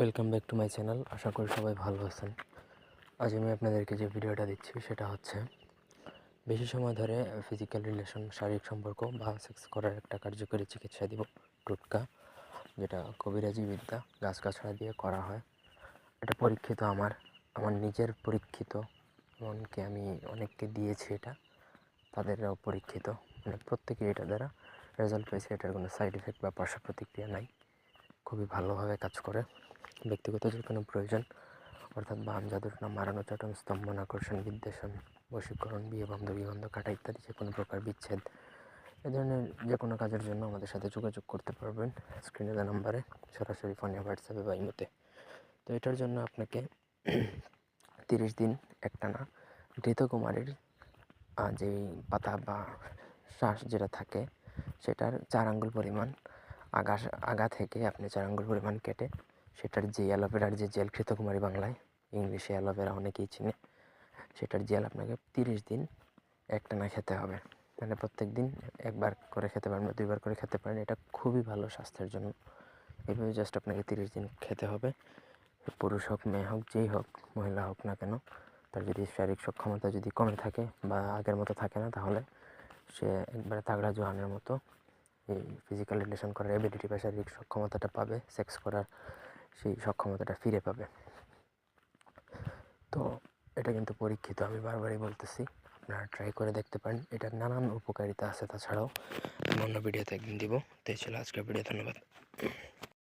Welcome back to my channel আশা করি সবাই ভালো আছেন। আজ আমি আপনাদেরকে যে ভিডিওটা দিচ্ছি, সেটা হচ্ছে বেশি সময় ধরে ফিজিক্যাল রিলেশন শারীরিক সম্পর্ক বা সেক্স করার একটা কার্যকরী চিকিৎসা দিব, টোটকা, যেটা কবিরাজি বিদ্যা গাছগাছড়া দিয়ে করা হয়। এটা পরীক্ষিত আমার আমার নিজের পরীক্ষিত এমনকি আমি অনেককে দিয়েছি এটা, তাদেরও পরীক্ষিত। মানে প্রত্যেকেই এটা দ্বারা রেজাল্ট পেয়েছে, এটার কোনো সাইড এফেক্ট বা পার্শ্ব প্রতিক্রিয়া নাই। খুবই ভালোভাবে কাজ করে। ব্যক্তিগত কোনো প্রয়োজন, অর্থাৎ বাম জাদুটনা মারানো চটন স্তম্ভন আকর্ষণ বিদ্বেষণ, বশীকরণ বিয়ে বান্ধবী গন্ধ কাটা ইত্যাদি যে কোনো প্রকার বিচ্ছেদ, এ ধরনের যে কোনো কাজের জন্য আমাদের সাথে যোগাযোগ করতে পারবেন স্ক্রিনে দেওয়া নাম্বারে, সরাসরি ফোনে হোয়াটসঅ্যাপে বা ইমোতে তো এটার জন্য আপনাকে তিরিশ দিন একটানা ঘৃতকুমারীর যে পাতা বা শ্বাস যেটা থাকে, সেটার চার আঙ্গুল পরিমাণ আগা আগা থেকে আপনি চার আঙ্গুল পরিমাণ কেটে সেটার যে অ্যালোভেরার যে জেল ঘৃতকুমারী বাংলায়, ইংলিশে অ্যালোভেরা অনেকেই চিনে, সেটার জেল আপনাকে তিরিশ দিন একটানা খেতে হবে। মানে প্রত্যেক দিন একবার করে খেতে পারেন বা দুইবার করে খেতে পারেন, এটা খুবই ভালো স্বাস্থ্যের জন্য। এভাবে জাস্ট আপনাকে তিরিশ দিন খেতে হবে। পুরুষ হোক, মেয়ে হোক, যেই হোক, মহিলা হোক না কেন, তার যদি শারীরিক সক্ষমতা যদি কমে থাকে বা আগের মতো থাকে না, তাহলে সে একবারে তাগড়া জোহানের মতো এই ফিজিক্যাল রিলেশন করার এবিলিটি বা শারীরিক সক্ষমতাটা পাবে সেক্স করার সেই সক্ষমতাটা ফিরে পাবে। তো এটা কিন্তু পরীক্ষিত, আমি বারবারই বলতেছি। আপনারা ট্রাই করে দেখতে পারেন। এটার নানান উপকারিতা আছে। তাছাড়াও অন্য ভিডিওতে একদিন দিব। তাই ছিল আজকের ভিডিও। ধন্যবাদ।